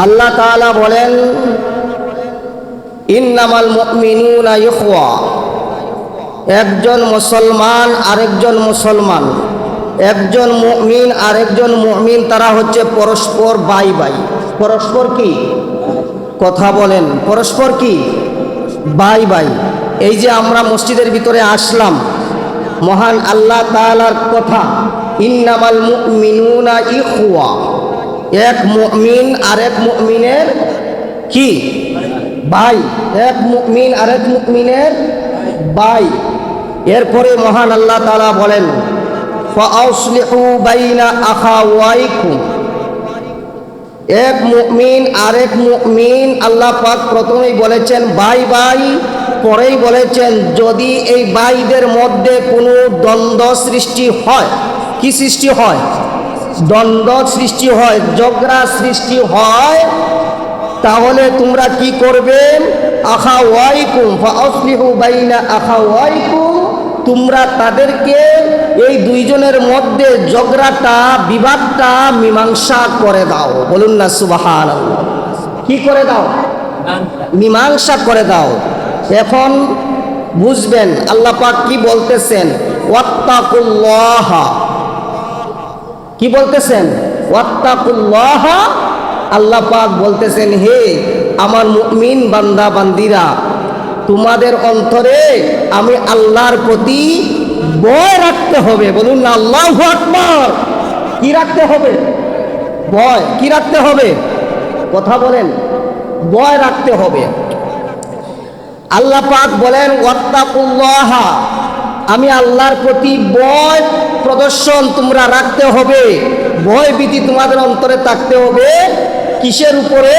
আল্লাহ তাআলা বলেন, ইন্নামাল একজন মুসলমান আরেকজন মুসলমান, একজন মুমিন আরেকজন মুমিন, তারা হচ্ছে পরস্পর বাই বাই। পরস্পর কি? কথা বলেন, পরস্পর কি? Bye bye. এই যে আমরা মসজিদের ভিতরে আসলাম, মহান আল্লাহ তাআলার কথা, ইন্নামাল মুমিনুনা ইখওয়া। এক মুমিন আরেক মুমিনের কি? ভাই। এক মুমিন আরেক মুমিনের ভাই। এরপরে মহান আল্লাহ তাআলা বলেন এক মুমিন আরেক মুমিন আল্লাহ পাক প্রথমেই বলেছেন, ভাই ভাই। পরেই বলেছেন, যদি এই ভাইদের মধ্যে কোনো দ্বন্দ্ব সৃষ্টি হয়, কি সৃষ্টি হয়? দ্বন্দ্ব সৃষ্টি হয়, ঝগড়া সৃষ্টি হয়, তাহলে তোমরা কি করবে? আখা ওয়াইকুম ফাসলিহু বাইনা আখা ওয়াইকুম তোমরা তাদেরকে এই দুইজনের মধ্যে ঝগড়াটা, বিবাদটা মীমাংসা করে দাও। বলুন না সুবাহান কি করে দাও? মীমাংসা করে দাও। এখন বুঝবেন, আল্লাহ পাক কি বলতেছেন? ওয়াত্তাকুল্লাহ। কি বলতেছেন? আল্লাহ পাক বলতেছেন, হে আমার মুমিন বান্দা, বান্দিরা, তোমাদের অন্তরে আমি আল্লাহর প্রতি ভয় রাখতে হবে। বলুন না, আল্লাহ আকবার। কি রাখতে হবে? ভয়। কি রাখতে হবে? কথা বলেন। ভয় রাখতে হবে। আল্লাহ পাক বলেন, ওয়াত্তাকুল্লাহ, আমি আল্লাহর প্রতি ভয় প্রদর্শন তোমরা রাখতে হবে। ভয় ভীতি তোমাদের অন্তরে থাকতে হবে। কিসের উপরে?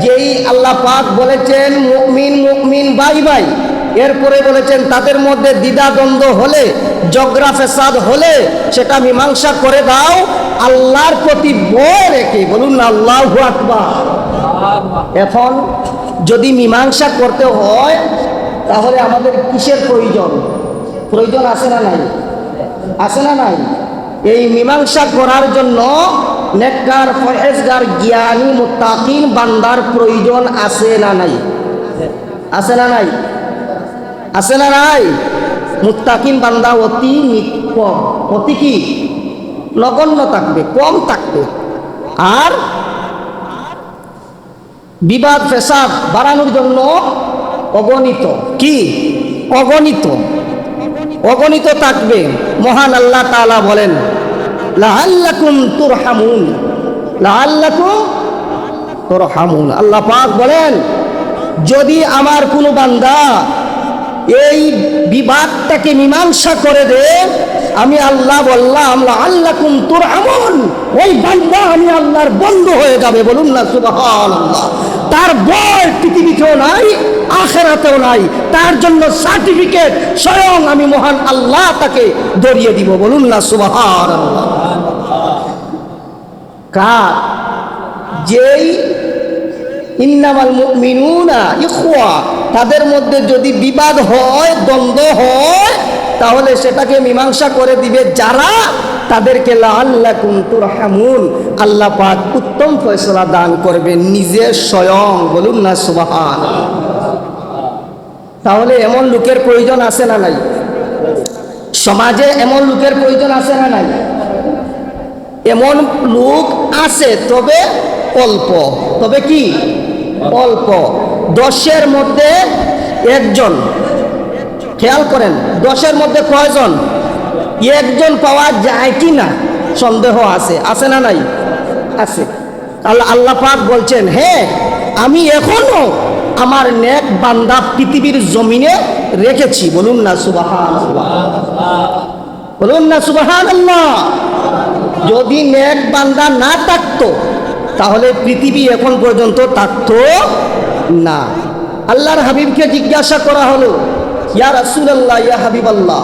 যেই আল্লাহ পাক বলেছেন, মুমিন মুমিন বাই বাই এরপরে বলেছেন, তাদের মধ্যে দ্বিধা দ্বন্দ্ব হলে জগরা ফেসাদ হলে, সেটা মীমাংসা করে দাও। আল্লাহর প্রতি ভয় রেখে, বলুন আল্লাহ আকবার। এখন যদি মীমাংসা করতে হয়, তাহলে আমাদের কিসের প্রয়োজন? প্রয়োজন আছে না নাই? আছে না নাই? এই মীমাংসা করার জন্য নেককার ফয়েজগার জ্ঞানী, মুত্তাকিন বান্দার প্রয়োজন আছে না নাই? আছে না নাই? আছে না নাই? মুত্তাকিন বান্দা অতি কম অতি কি? নগণ্য থাকবে, কম থাকবে। আর বিবাদ, ফেসাদ বাড়ানোর জন্য অগণিত। কি? অগণিত। অগণিত থাকবে। মহান আল্লাহ তালা বলেন লাহাল্লাকুম তোর হামুন লাহাল্লাকুম তোর হামুন আল্লাহ পাক বলেন, যদি আমার কোনো বান্দা এই বিবাদটাকে মীমাংসা করে দে। আমি আল্লাহ বললাম আল্লাহ কুম তোর আমন ওই বান্দা আমি আল্লাহর বন্ধ হয়ে যাবে বলুন না, সুবহানাল্লাহ। তার বয় পৃথিবীতেও নাই, আখেরাতেও নাই। তার জন্য সার্টিফিকেট স্বয়ং আমি মহান আল্লাহ তাকে ধরিয়ে দিব বলুন না, সুবহানাল্লাহ। কার? যেই ইন্নামাল মুমিনুনা ইখওয়া। তাদের মধ্যে যদি বিবাদ হয়, দ্বন্দ্ব হয়, তাহলে সেটাকে মীমাংসা করে দিবে যারা? তাদেরকে লাআল্লাকুম তুরহামুন। আল্লাহ পাক উত্তম ফয়সলা দান করবেন নিজে স্বয়ং। বলুন না সুবহান তাহলে এমন লোকের প্রয়োজন আছে না নাই? সমাজে এমন লোকের প্রয়োজন আছে না নাই? এমন লোক আছে, তবে অল্প। তবে কি? অল্প। দশের মধ্যে একজন। খেয়াল করেন, দশের মধ্যে কয়জন? একজন পাওয়া যায় কি না? সন্দেহ আছে। আছে না নাই? আছে। আল্লাহ আল্লাহ পাক বলছেন হ্যাঁ আমি এখনও আমার নেক বান্দা পৃথিবীর জমিনে রেখেছি। বলুন না সুবাহান বলুন না সুবাহান যদি নেক বান্দা না থাকতো তাহলে পৃথিবী এখন পর্যন্ত থাকতো না। আল্লাহর হাবিবকে জিজ্ঞাসা করা হলো, ইয়া রাসূলুল্লাহ, ইয়া হাবিবাল্লাহ,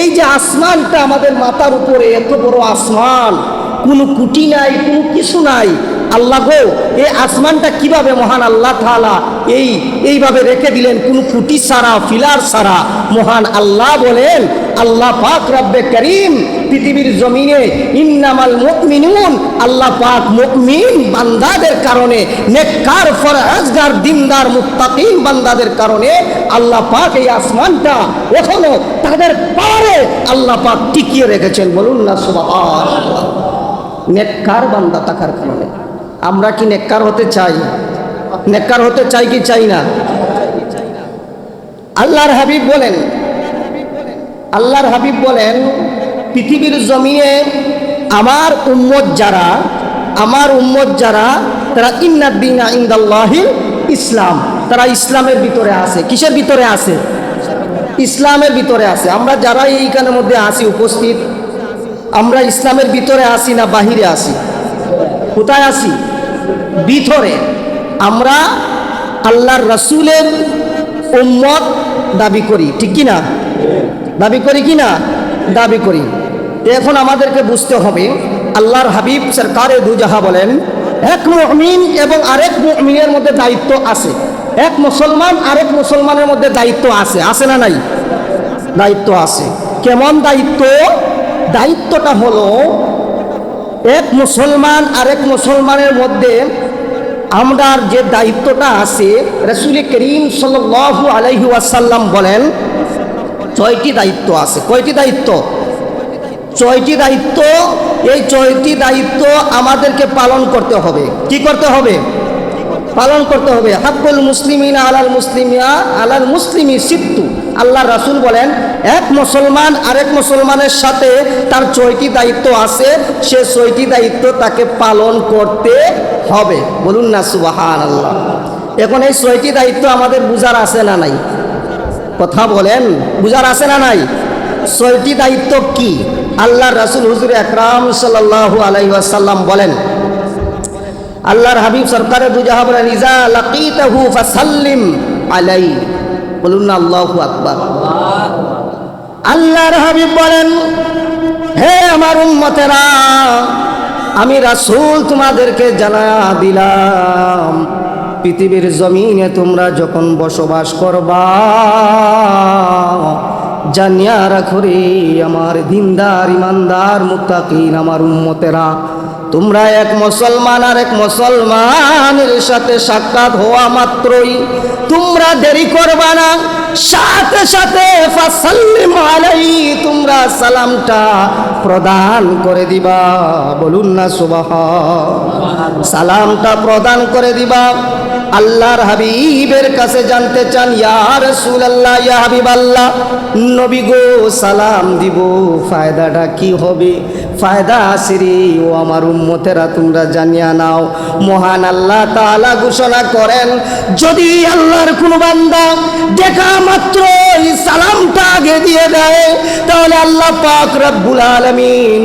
এই যে আসমানটা আমাদের মাথার উপরে এত বড় আসমান, কোনো কুটি নাই, কোনো কিছু নাই, আল্লাহ গো, এই আসমানটা কীভাবে মহান আল্লাহ তাআলা এই, এইভাবে রেখে দিলেন? কোনো কুটি সারা ফিলার সারা মহান আল্লাহ বলেন আল্লাহ পাক রব্বে করিম পৃথিবীর জমিনে ইন্নামাল মুমিনুন, আল্লাহ পাক মুমিন বান্দাদের কারণে, নেককার ফরজগার দিনদার মুত্তাকিন বান্দাদের কারণে আল্লাহ পাক এই আসমানটা এখনও তাদের পারে আল্লাহ পাক টিকিয়ে রেখেছেন। বলুন না, সুবহানাল্লাহ। নেককার বান্দা থাকার কারণে। আমরা কি নেককার হতে চাই? নেককার হতে চাই কি চাই না? আল্লাহর হাবিব বলেন আল্লাহর হাবিব বলেন, পৃথিবীর জমিনে আমার উম্মত যারা, আমার উম্মত যারা, তারা ইন্নাদ্দিনা ইন্দাল্লাহি ইসলাম। তারা ইসলামের ভিতরে আছে। কিসের ভিতরে আছে? ইসলামের ভিতরে আছে। আমরা যারা এইখানের মধ্যে আসি উপস্থিত, আমরা ইসলামের ভিতরে আসি না বাহিরে আসি কোথায় আসি ভিতরে। আমরা আল্লাহর রসুলের উম্মত দাবি করি। ঠিক কি না দাবি করি কি না? দাবি করি। এখন আমাদেরকে বুঝতে হবে, আল্লাহর হাবিব সরকারে দুজাহা বলেন, এক মুমিন এবং আরেক মুমিনের মধ্যে দায়িত্ব আছে। এক মুসলমান, আরেক মুসলমানের মধ্যে দায়িত্ব আছে। আছে না নাই? দায়িত্ব আছে। কেমন দায়িত্ব? দায়িত্বটা হলো, এক মুসলমান, আরেক মুসলমানের মধ্যে আমরার যে দায়িত্বটা আছে, রসুল করিম সাল্লু আলাইহি ওয়াসাল্লাম বলেন ছয়টি দায়িত্ব আছে। কয়টি দায়িত্ব? ছয়টি দায়িত্ব, এই ছয়টি দায়িত্ব আমাদেরকে পালন করতে হবে। কি করতে হবে? পালন করতে হবে। হাক্কুল মুসলিমিনা আলাল মুসলিমিয়া আলাল মুসলিমি সিত্তু। আল্লাহ রাসুল বলেন, এক মুসলমান আরেক মুসলমানের সাথে তার ছয়টি দায়িত্ব আছে, সে ছয়টি দায়িত্ব তাকে পালন করতে হবে। বলুন না সুবাহান আল্লাহ এখন এই ছয়টি দায়িত্ব আমাদের বুঝার আছে না নাই? কথা বলেন, বুঝার আছে না নাই? ছয়টি দায়িত্ব কি? আল্লাহ রাসুল হুজুর একরাম সাল্লাহ আলাইসাল্লাম বলেন, আল্লাহর হাবিব সরকারের ফাসাল্লিম আলাই। বলুন না, আল্লাহু আকবার। আল্লাহর হাবিব বলেন, হে আমার উম্মতেরা, আমি রাসূল তোমাদেরকে জানা দিলাম। পৃথিবীর জমিনে তোমরা যখন বসবাস করবা, জানিয়া রাখো আমার দিনদার, ইমানদার, মুত্তাকিন আমার উম্মতেরা। তোমরা এক মুসলমান আর এক মুসলমানের সাথে সাক্ষাৎ হওয়া মাত্রই তোমরা দেরি করবা না। সাথে সাথে তোমরা সালামটা প্রদান করে দিবা। বলুন না সুবাহ সালামটা প্রদান করে দিবা। আল্লাহর হাবিবের কাছে জানতে চান, ইয়া রাসূলুল্লাহ, ইয়া হাবিবাল্লাহ, নবী গো, সালাম দিব, ফায়দাটা কি হবে? ফায়দা আছে রে, ও আমার উম্মতেরা, তোমরা জানিয়া নাও। মহান আল্লাহ তাআলা ঘোষণা করেন, যদি আল্লাহর কোনো বান্দা দেখা মাত্র এই সালামটা আগে দিয়ে দেয়, তাহলে আল্লাহ পাক রব্বুল আলামিন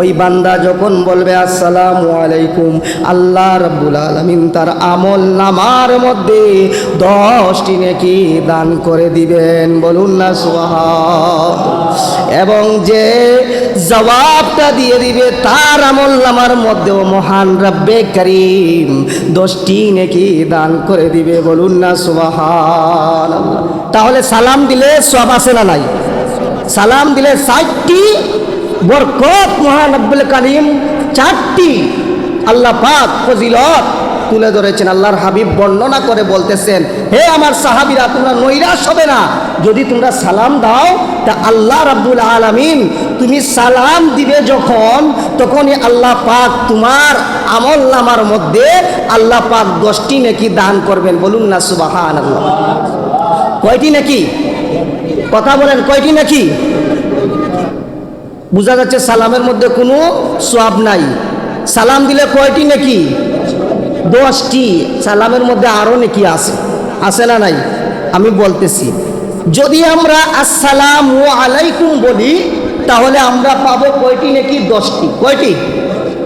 ওই বান্দা যখন বলবে, আসসালামু আলাইকুম, আল্লাহ রব্বুল আলামিন তার আমল নামার মধ্যে দশটি নাকি দান করে দিবেন, বলুন না সুবহান এবং যে জবাবটা দিয়ে দিবে, তার আমল নামার মধ্যেও মহান রব্বে করিম দশটি নাকি দান করে দিবে, বলুন না সুবহান তাহলে সালাম দিলে সব আছে না নাই? সালাম দিলে ষাটটি বরকত মহান আব্বুল করিম, চারটি। আল্লাহ পাক ফজিলত তুলে ধরেছেন, আল্লাহর হাবিব বর্ণনা করে বলতেছেন, হে আমার সাহাবিরা, তোমরা নৈরাশ হবে না। যদি তোমরা সালাম দাও, তা আল্লাহ রাব্বুল আলামিন তুমি সালাম দিবে যখন, তখনই আল্লাহ পাক তোমার আমল নামার মধ্যে আল্লাহ পাক দশটি নাকি দান করবেন। বলুন না সুবাহান আল্লাহ কয়টি নাকি? কথা বলেন, কয়টি নাকি? বোঝা যাচ্ছে সালামের মধ্যে কোনো সোয়াব নাই। সালাম দিলে কয়টি নাকি? দশটি সালামের মধ্যে আরও নাকি আছে? আছে না নাই? আমি বলতেছি, যদি আমরা আসসালাম ও আলাইকুম বলি, তাহলে আমরা পাবো কয়টি নাকি দশটি? কয়টি?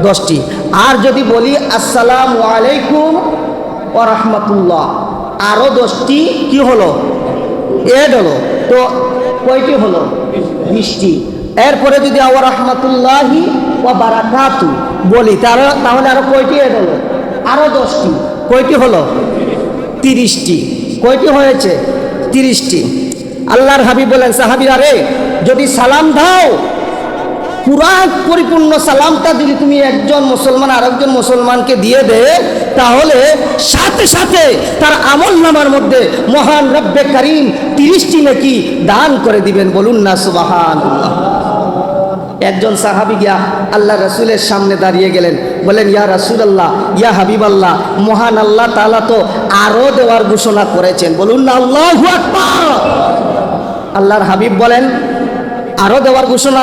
দশটি। আর যদি বলি আসসালাম আলাইকুম ও রহমতুল্লাহ, আরও দশটি কি হলো? এড হলো। তো কয়টি হলো? বৃষ্টি এরপরে যদি আবার রহমতুল্লাহি ও বারাকাতু বলি, তাহলে তাহলে আরও কয়টি এড হলো? আরও দশটি। কয়টি হলো? তিরিশটি। কয়টি হয়েছে? তিরিশটি। আল্লাহর হাবিব বলেন, সাহাবিরা রে, যদি সালাম দাও, পুরা পরিপূর্ণ সালামটা যদি তুমি একজন মুসলমান আরেকজন মুসলমানকে দিয়ে দে, তাহলে সাথে সাথে তার আমল নামার মধ্যে মহান রব্বে করিম তিরিশটি নাকি দান করে দিবেন। বলুন না সুবাহান একজন সাহাবি গিয়া আল্লাহ রসুলের সামনে দাঁড়িয়ে গেলেন। বলেন, ইয়া রাসুল আল্লাহ ইয়া হাবিব আল্লাহ মহান আল্লাহ তালা তো আরও দেওয়ার ঘোষণা করেছেন। বলুন না, আল্লাহ আল্লাহর হাবিব বলেন আরও দেওয়ার ঘোষণা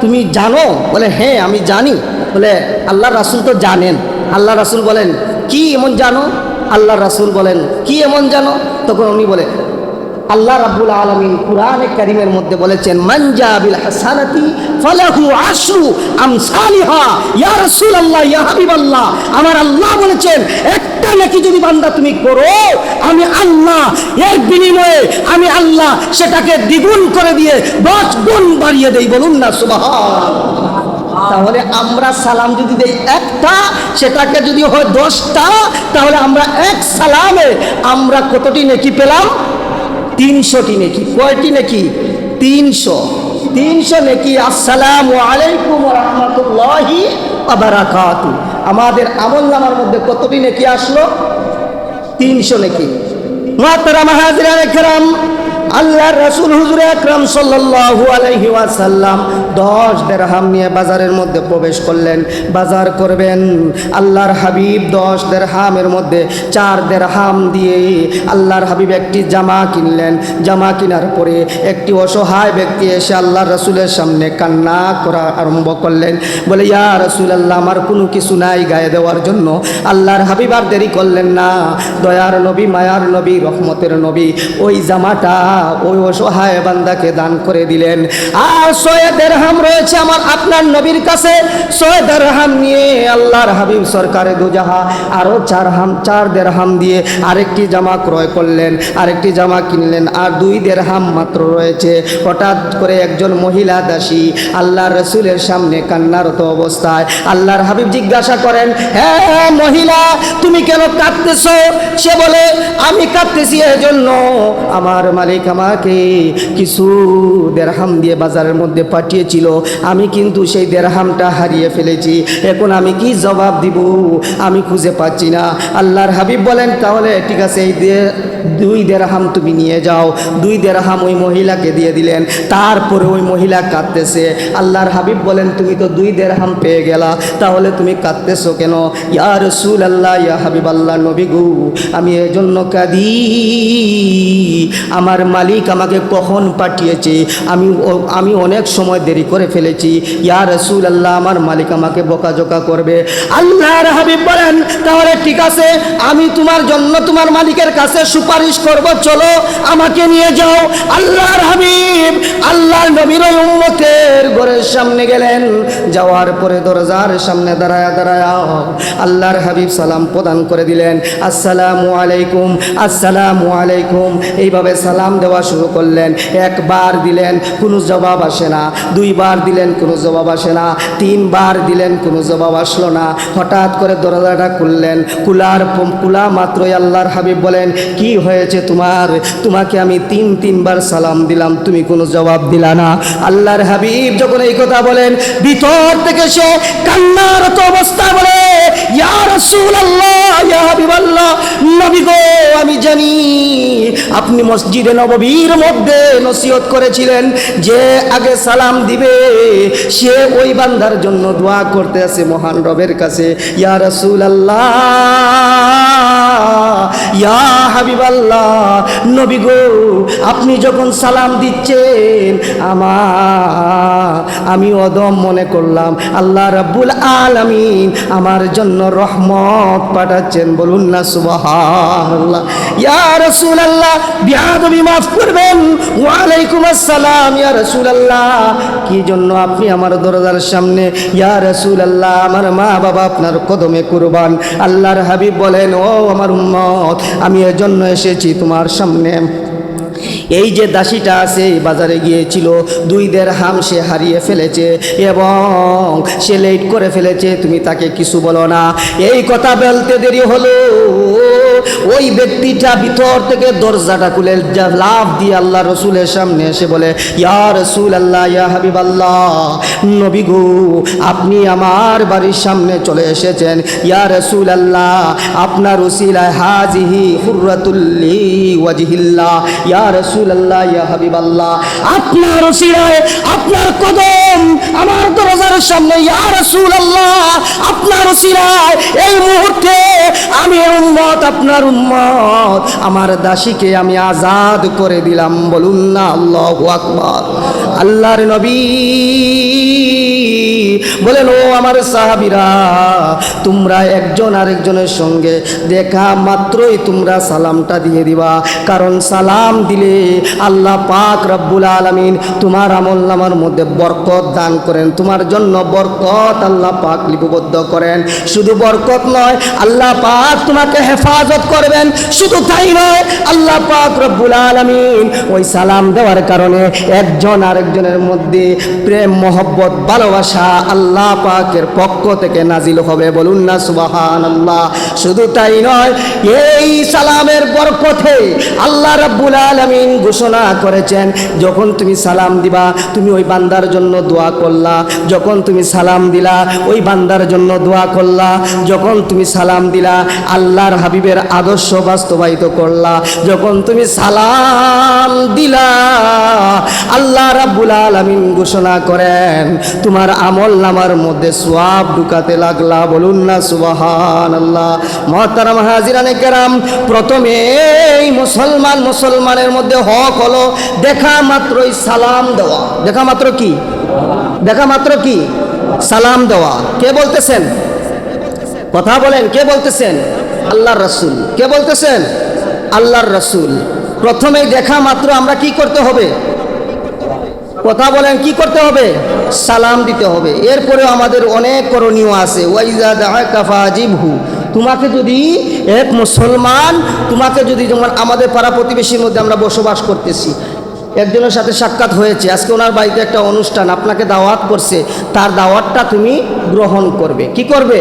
তুমি জানো? বলে হ্যাঁ আমি জানি। বলে আল্লাহ রাসুল তো জানেন। আল্লাহ রাসুল বলেন, কি এমন জানো? আল্লাহ রাসুল বলেন, কি এমন জানো? তখন উনি বলে আল্লাহ রাব্বুল আলামিন কুরআনে কারীমের মধ্যে বলেছেন মানজা বিল হাসানাতি ফালাহু আশরু আমসালিহা। ইয়া রাসূলুল্লাহ, ইয়া হাবিবাল্লাহ, আমার আল্লাহ বলেছেন, একটা নাকি যদি বান্দা তুমি করো, আমি আল্লাহ, এর বিনিময়ে আমি আল্লাহ সেটাকে দ্বিগুণ করে দিয়ে দশ গুণ বাড়িয়ে দেই, বলুন না সুবহান তাহলে আমরা সালাম যদি দেই একটা, সেটাকে যদি হয় দশটা, তাহলে আমরা এক সালামে আমরা কতটি নেকি পেলাম? তিনশোটি নেকি। কয়টি নেকি? তিনশো। তিনশো নেকি। আসসালাম আলাইকুম রহমতুল্লাহি আবারাকাতু আমাদের আমল নামার মধ্যে কতটি নেকি আসলো? তিনশো নেকি। মাতারা একরাম আল্লাহ রসুল হুজুর আকরাম সাল্লাল্লাহু আলাইহি দশ দেড়হাম নিয়ে বাজারের মধ্যে প্রবেশ করলেন। বাজার করবেন, আল্লাহর হাবিব দশ দেড়হামের মধ্যে চার দেড়হাম দিয়ে আল্লাহর হাবিব একটি জামা কিনলেন। জামা কেনার পরে একটি অসহায় ব্যক্তি এসে আল্লাহর রসুলের সামনে কান্না করা আরম্ভ করলেন। বলে, ইয়া রসুল আল্লাহ আমার কোনো কিছু নাই গায়ে দেওয়ার জন্য। আল্লাহর হাবিব আর দেরি করলেন না। দয়ার নবী, মায়ার নবী, রহমতের নবী, ওই জামাটা ওই অসহায় বান্দাকে দান করে দিলেন। আর ছয় দেড়হাম রয়েছে আমার আপনার নবীর কাছে। ছয় দেড়হাম নিয়ে আল্লাহর হাবিব সরকারে দুজাহা, আরও চার হাম চার দেড়হাম দিয়ে আরেকটি জামা ক্রয় করলেন, আরেকটি জামা কিনলেন, আর দুই দেড়হাম মাত্র রয়েছে। হঠাৎ করে একজন মহিলা দাসী আল্লাহর রসুলের সামনে কান্নারত অবস্থায় আল্লাহর হাবিব জিজ্ঞাসা করেন হ্যাঁ মহিলা, তুমি কেন কাঁদতেছ? সে বলে, আমি কাঁদতেছি, এজন্য আমার মালিক আমাকে কিছু দেড়হাম দিয়ে বাজারের মধ্যে পাঠিয়েছিল। আমি কিন্তু সেই দেড়হামটা হারিয়ে ফেলেছি। এখন আমি কি জবাব দিব? আমি খুঁজে পাচ্ছি না। আল্লাহর হাবিব বলেন, তাহলে ঠিক আছে, এই দুই দেড়হাম তুমি নিয়ে যাও। দুই দেড়হাম ওই মহিলাকে দিয়ে দিলেন। তারপরে ওই মহিলা কাঁদতেছে। আল্লাহর হাবিব বলেন, তুমি তো দুই দেড়হাম পেয়ে গেলা। তাহলে তুমি কাঁদতেছো কেন? ইয়া রসুল আল্লাহ ইয়া হাবিব আল্লাহ নবী গু, আমি এজন্য কাঁদি। আমার মালিক আমাকে কখন পাঠিয়েছে? আমি আমি অনেক সময় দেরি করে ফেলেছি। ইয়া রসুল আল্লাহ আমার মালিক আমাকে বকাঝোকা করবে। আল্লাহর হাবিব বলেন, তাহলে ঠিক আছে, আমি তোমার জন্য তোমার মালিকের কাছে সুপারিশ করব। চলো আমাকে নিয়ে যাও। আল্লাহর হাবিব আল্লাহর নবীর উম্মতের ঘরের সামনে গেলেন। যাওয়ার পরে দরজার সামনে দাঁড়ায়, দাঁড়ায়া আল্লাহর হাবিব সালাম প্রদান করে দিলেন। আসসালামু আলাইকুম আসসালামু আলাইকুম। এইভাবে সালাম দেওয়া শুরু করলেন। একবার দিলেন, কোনো জবাব আসে না। দুইবার দিলেন, কোনো জবাব আসে না। তিনবার দিলেন, কোনো জবাব আসলো না। হঠাৎ করে দরজাটা খুললেন। কুলার কুলা মাত্রই আল্লাহর হাবিব বলেন, কি হয়েছে তোমার? তোমাকে আমি তিন তিনবার সালাম দিলাম, তুমি কোনো জবাব দিলা না। আল্লাহর হাবিব যখন এই কথা বলেন, ভিতর থেকে সে কান্নারত অবস্থা বলে আমি জানি, আপনি মসজিদে নববীর মধ্যে নসিহত করেছিলেন যে আগে সালাম দিবে। সে ওই বান্দার জন্য দোয়া করতে আছে মহান রবের কাছে। ইয়া রাসূলুল্লাহ। ইয়া হাবিবাল্লাহ, নবী গো, আপনি যখন সালাম দিচ্ছেন, আমার, আমি অদম মনে করলাম, আল্লাহ রাব্বুল আলামিন আমার জন্য রহমত পাঠাচ্ছেন, বলুন না সুবহানাল্লাহ। ইয়া মাফ করবেন ওয়া আলাইকুম আসসালাম, ইয়া রাসূলুল্লাহ। কি জন্য আপনি আমার দরজার সামনে, ইয়া রাসূলুল্লাহ, আমার মা বাবা আপনার কদমে কুরবান, আল্লাহর হাবিব বলেন, ও আমার উম্মত আমি এজন্য এসেছি তোমার সামনে। এই যে দাসীটা আছে বাজারে গিয়েছিল, দুই দেড় হাম সে হারিয়ে ফেলেছে এবং সে লেট করে ফেলেছে, তুমি তাকে কিছু বলো না। এই কথা বলতে দেরি হলো। ওই ব্যক্তিটা ভিতর থেকে দরজাটা খুলে লাভ দিয়ে আল্লাহ রসুলের সামনে এসে বলে, ইয়া রসুল আল্লাহ ইয়া হাবিব আল্লাহ নবী গো, আপনি আমার বাড়ির সামনে চলে এসেছেন। ইয়া রসুল আল্লাহ আপনার উসিলায় হাজিহি হুররাতুল্লি ওয়াজহিল্লাহ। ইয়া রসুল আল্লাহ ইয়া হাবিব আল্লাহ আপনার উসিলায় আপনার কদম আমার দরজার সামনে, ইয়া রসুল আল্লাহ আপনার উসিলায় এই মুহূর্তে আমি উম্মত আপনার উম্মত। আমার দাসীকে আমি আজাদ করে দিলাম। বলুন না আল্লাহ আকবার। আল্লাহর নবী। বলেন, ও আমার সাহাবিরা, তোমরা একজন আরেকজনের সঙ্গে দেখা মাত্রই তোমরা সালামটা দিয়ে দিবা। কারণ সালাম দিলে আল্লাহ পাক রব্বুল আলমিন তোমার আমল নামার মধ্যে বরকত দান করেন। তোমার জন্য বরকত আল্লাহ পাক লিপিবদ্ধ করেন। শুধু বরকত নয়, আল্লাহ পাক তোমাকে হেফাজত করবেন। শুধু তাই নয়, আল্লাহ পাক রব্বুল আলমিন ওই সালাম দেওয়ার কারণে একজন আরেকজনের মধ্যে প্রেম, মহব্বত, ভালোবাসা আল্লাহ পাকের পক্ষ থেকে নাজিল হবে। বলুন না সুবাহান আল্লাহ শুধু তাই নয়, এই সালামের বরকতে আল্লাহ রাব্বুল আলামিন ঘোষণা করেছেন, যখন তুমি সালাম দিবা, তুমি ওই বান্দার জন্য দোয়া করলা। যখন তুমি সালাম দিলা, ওই বান্দার জন্য দোয়া করলা। যখন তুমি সালাম দিলা, আল্লাহর হাবিবের আদর্শ বাস্তবায়িত করলা। যখন তুমি সালাম দিলা, আল্লাহ রাব্বুল আলামিন ঘোষণা করেন, তোমার আমল নামার মধ্যে সোয়াব ঢুকাতে লাগলা, বলুন না সুবাহান আল্লাহ মহতারাম হাজিরানে কেরাম, প্রথমে এই মুসলমান মুসলমানের মধ্যে হক হলো দেখা মাত্রই সালাম দেওয়া। দেখা মাত্র কি? দেখা মাত্র কি? সালাম দেওয়া। কে বলতেছেন? কথা বলেন, কে বলতেছেন? আল্লাহর রসুল। কে বলতেছেন? আল্লাহর রসুল। প্রথমেই দেখা মাত্র আমরা কি করতে হবে? কথা বলেন, কি করতে হবে? সালাম দিতে হবে। এরপরেও আমাদের অনেক করণীয় আছে। ওয়াইজা কাফাজিবহু তোমাকে যদি এক মুসলমান, তোমাকে যদি যেমন আমাদের পাড়া প্রতিবেশীর মধ্যে আমরা বসবাস করতেছি, একজনের সাথে সাক্ষাৎ হয়েছে, আজকে ওনার বাড়িতে একটা অনুষ্ঠান, আপনাকে দাওয়াত করছে, তার দাওয়াতটা তুমি গ্রহণ করবে। কি করবে?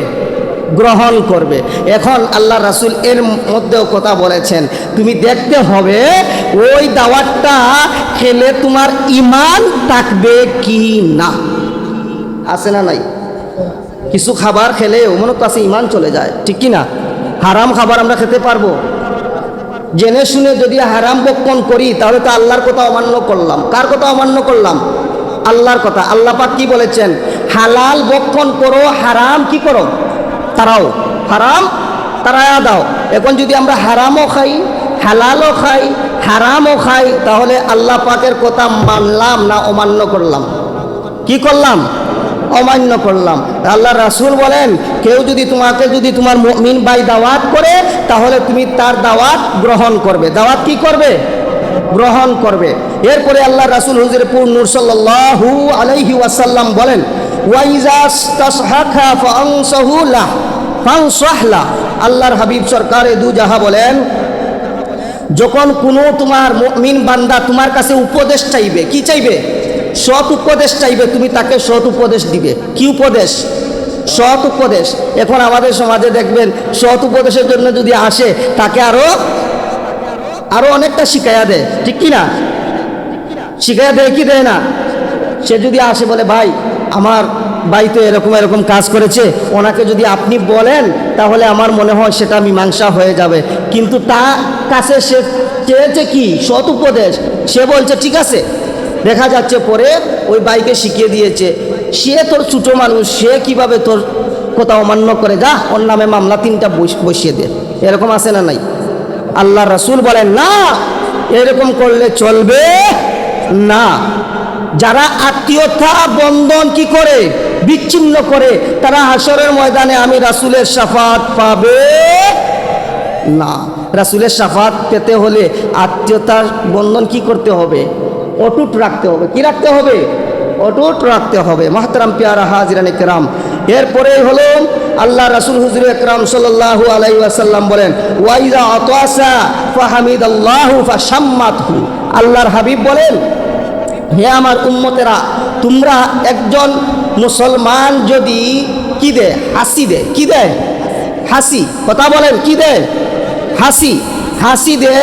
গ্রহণ করবে। এখন আল্লাহ রাসুল এর মধ্যেও কথা বলেছেন, তুমি দেখতে হবে ওই দাওয়াতটা খেলে তোমার ইমান থাকবে কি না? আছে না নাই? কিছু খাবার খেলেও মনে কাছে ইমান চলে যায়, ঠিক কি না? হারাম খাবার আমরা খেতে পারব। জেনে শুনে যদি হারাম বক্ষণ করি, তাহলে তো আল্লাহর কথা অমান্য করলাম। কার কথা অমান্য করলাম? আল্লাহর কথা। আল্লাহ পাক কি বলেছেন? হালাল বক্ষণ করো, হারাম কি করো? তারাও। হারাম, তারায়া দাও। এখন যদি আমরা হারামও খাই, হালালও খাই, হারামও খাই, তাহলে আল্লাহ পাকের কথা মানলাম না অমান্য করলাম? কি করলাম? অমান্য করলাম। আল্লাহ রাসুল বলেন, কেউ যদি তোমাকে যদি তোমার মিন বাই দাওয়াত করে, তাহলে তুমি তার দাওয়াত গ্রহণ করবে। দাওয়াত কি করবে? গ্রহণ করবে। এরপরে আল্লাহ রাসুল হুজুরপুর নূর সাল্লাহু আলাইহি ওয়াসাল্লাম বলেন আল্লাহর হাবিব সরকারে দু জাহা বলেন, যখন কোনো তোমার মিন বান্দা তোমার কাছে উপদেশ চাইবে, কি চাইবে? সৎ উপদেশ চাইবে, তুমি তাকে সৎ উপদেশ দিবে। কি উপদেশ? সৎ উপদেশ। এখন আমাদের সমাজে দেখবেন, সৎ উপদেশের জন্য যদি আসে, তাকে আরও আরও অনেকটা শিখাইয়া দেয়। ঠিক কি না শিখাইয়া দেয় কি দেয় না? সে যদি আসে বলে, ভাই, আমার ভাই তো এরকম এরকম কাজ করেছে, ওনাকে যদি আপনি বলেন, তাহলে আমার মনে হয় সেটা মীমাংসা হয়ে যাবে। কিন্তু তা কাছে সে চেয়েছে কি? সৎ উপদেশ। সে বলছে, ঠিক আছে। দেখা যাচ্ছে পরে ওই বাইকে শিখিয়ে দিয়েছে, সে তোর ছোটো মানুষ, সে কীভাবে তোর কথা অমান্য করে? যা, ওর নামে মামলা তিনটা বসিয়ে দে। এরকম আছে না নাই? আল্লাহ রসুল বলেন, না, এরকম করলে চলবে না। যারা আত্মীয়তা, বন্ধন কি করে? বিচ্ছিন্ন করে। তারা হাসরের ময়দানে আমি রাসুলের সাফাত পাবে না। রাসুলের সাফাত পেতে হলে আত্মীয়তার বন্ধন কি করতে হবে? অটুট রাখতে হবে। কি রাখতে হবে? অটুট রাখতে হবে। মাহতারাম পিয়ারা হাজিরান একরাম এরপরে হলো আল্লাহ রাসুল হুজুর একরাম সাল্লাহ আলাই আসাল্লাম বলেন ওয়াইদা অতসা ফাহামিদ আল্লাহ ফাসাম্মাতহু আল্লাহর হাবিব বলেন হে আমার উম্মতেরা, তোমরা একজন মুসলমান যদি কি দে? হাসি দে, কি দেয় হাসি, কথা বলেন, কি দেয় হাসি হাসি দে,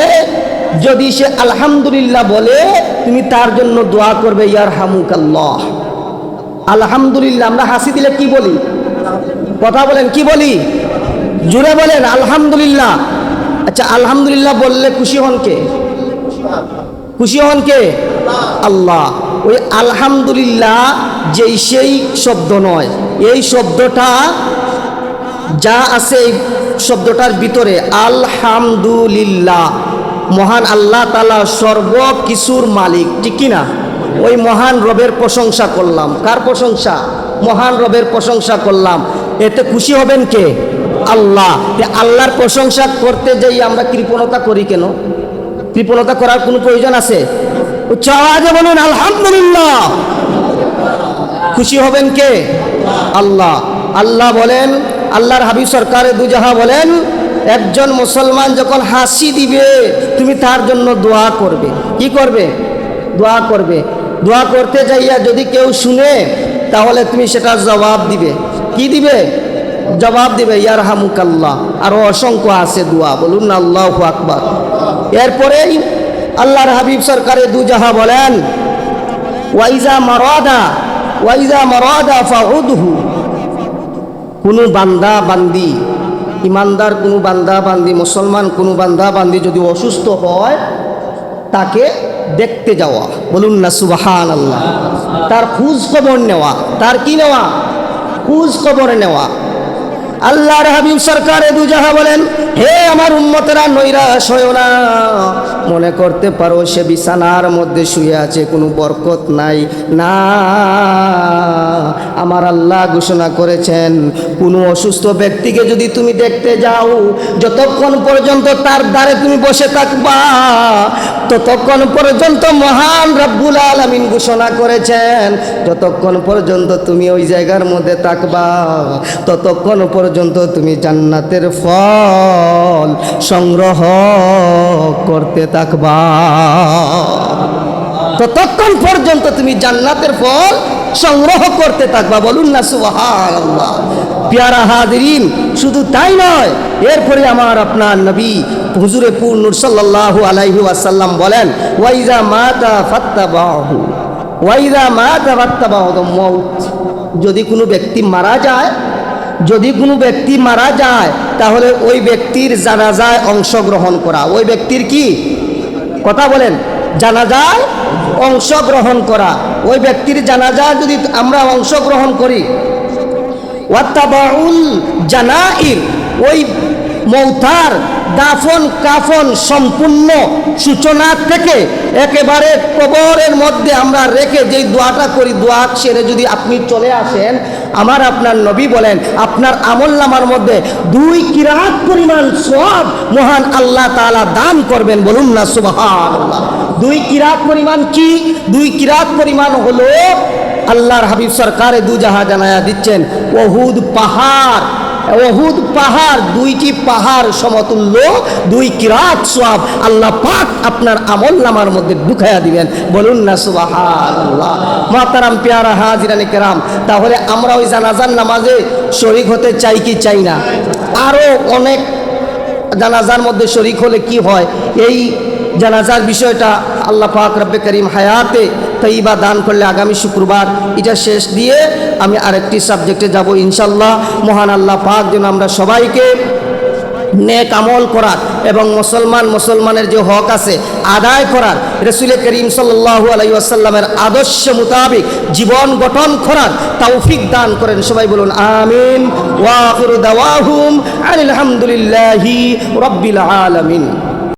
যদি সে আলহামদুলিল্লাহ বলে, তুমি তার জন্য দোয়া করবে ইয়ার হামুকাল্লাহ আলহামদুলিল্লাহ, আমরা হাসি দিলে কি বলি? কথা বলেন, কি বলি? জুড়ে বলেন, আলহামদুলিল্লাহ। আচ্ছা আলহামদুলিল্লাহ বললে খুশি হন কে? খুশি হন কে? আল্লাহ। ওই আলহামদুলিল্লাহ যেই সেই শব্দ নয়। এই শব্দটা যা আছে এই শব্দটার ভিতরে আলহামদুলিল্লাহ। মহান আল্লাহ তালা সর্ব কিছুর মালিক, ঠিক কি না ওই মহান রবের প্রশংসা করলাম। কার প্রশংসা? মহান রবের প্রশংসা করলাম। এতে খুশি হবেন কে? আল্লাহ। আল্লাহর প্রশংসা করতে যাই আমরা কৃপণতা করি কেন? কৃপণতা করার কোনো প্রয়োজন আছে? উচ্চ আওয়াজে বলুন, আলহামদুলিল্লাহ। খুশি হবেন কে? আল্লাহ। আল্লাহ বলেন, আল্লাহর হাবিব সরকারে দুজাহা বলেন, একজন মুসলমান যখন হাসি দিবে, তুমি তার জন্য দোয়া করবে। কি করবে? দোয়া করবে। দোয়া করতে যাইয়া যদি কেউ শুনে, তাহলে তুমি সেটার জবাব দিবে। কি দিবে? জবাব দিবে, ইয়ার হামুকাল্লাহ। আরও অসংখ্য আছে দোয়া। বলুন, আল্লাহ আকবার। এরপরেই আল্লাহর হাবিব সরকারে দুজাহা বলেন ওয়াইজা মারাদা ওয়াইজা মারাদা ফাউদহু। কোনো বান্দা, বান্দি, ইমানদার, কোনো বান্দা, বান্দি, মুসলমান, কোনো বান্দা, বান্দি যদি অসুস্থ হয়, তাকে দেখতে যাওয়া। বলুন না সুবাহান আল্লাহ তার খোঁজ খবর নেওয়া। তার কি নেওয়া? খোঁজ খবর নেওয়া। আল্লাহর হাবিব সরকারে দুজাহা বলেন, হে আমার উম্মতেরা, নৈরাশ হয়েও না। মনে করতে পারো সে বিছানার মধ্যে শুয়ে আছে, কোনো বরকত নাই। না, আমার আল্লাহ ঘোষণা করেছেন, কোনো অসুস্থ ব্যক্তিকে যদি তুমি দেখতে যাও, যতক্ষণ পর্যন্ত তার দ্বারে তুমি বসে থাকবা, ততক্ষণ পর্যন্ত মহান রব্বুল আলমিন ঘোষণা করেছেন, যতক্ষণ পর্যন্ত তুমি ওই জায়গার মধ্যে থাকবা, ততক্ষণ পর্যন্ত তুমি জান্নাতের ফল সংগ্রহ করতে থাকবা। ততক্ষণ পর্যন্ত তুমি জান্নাতের ফল সংগ্রহ করতে থাকবা। বলুন না সুবাহান আল্লাহ পিয়ারা হাদিরিন শুধু তাই নয়, এরপরে আমার আপনার নবী হুজুরে পূর্ণুর সাল্লাল্লাহু আলাইহি ওয়াসাল্লাম বলেন, ওয়াইজা মাতা ফাত্তাবাহু, ওয়াইজা মাতা ফাত্তাবাহু মউত। যদি কোনো ব্যক্তি মারা যায় যদি কোনো ব্যক্তি মারা যায়, তাহলে ওই ব্যক্তির জানাজায় অংশগ্রহণ করা। ওই ব্যক্তির কি? কথা বলেন। জানাজায় অংশগ্রহণ করা। ওই ব্যক্তির জানাজা যদি আমরা অংশগ্রহণ করি, ওয়াত্তাবাউল জানাইর ওই মৌতার দাফন, কাফন সম্পূর্ণ সূচনা থেকে একেবারে কবরের মধ্যে আমরা রেখে যেই দোয়াটা করি, দোয়া সেরে যদি আপনি চলে আসেন, আমার আপনার নবী বলেন, আপনার আমল নামার মধ্যে দুই কিরাত পরিমাণ সব মহান আল্লাহ তাআলা দান করবেন বলুন না সুবহান দুই কিরাত পরিমাণ কি? দুই কিরাত পরিমাণ হলো আল্লাহর হাবিব সরকারে দুজাহা জানায়া দিচ্ছেন, ওহুদ পাহাড়। ওহুদ পাহাড়, দুইটি পাহাড় সমতুল্য, দুই কিরাত সব আল্লাহ পাক আপনার আমল নামার মধ্যে ঢুকাইয়া দিবেন। বলুন না আল্লাহ মাতারাম পেয়ারা হাজিরানি কেরাম, তাহলে আমরা ওই জানাজার নামাজে শরিক হতে চাই কি চাই না? আরও অনেক জানাজার মধ্যে শরিক হলে কি হয়? এই জানাজার বিষয়টা আল্লাহ পাক রব্বে করিম হায়াতে তৈবা দান করলে আগামী শুক্রবার এটা শেষ দিয়ে আমি আরেকটি সাবজেক্টে যাব ইনশাল্লাহ মহান আল্লাহ পাক যেন আমরা সবাইকে নেক আমল করার এবং মুসলমান মুসলমানের যে হক আছে আদায় করার রসুল করিম সাল্লাল্লাহু আলাইহি ওয়াসাল্লামের আদর্শ মোতাবিক জীবন গঠন করার তৌফিক দান করেন। সবাই বলুন আমিন। ওয়া আখিরু দাওয়াহুম আলহামদুলিল্লাহি রাব্বিল আলামিন।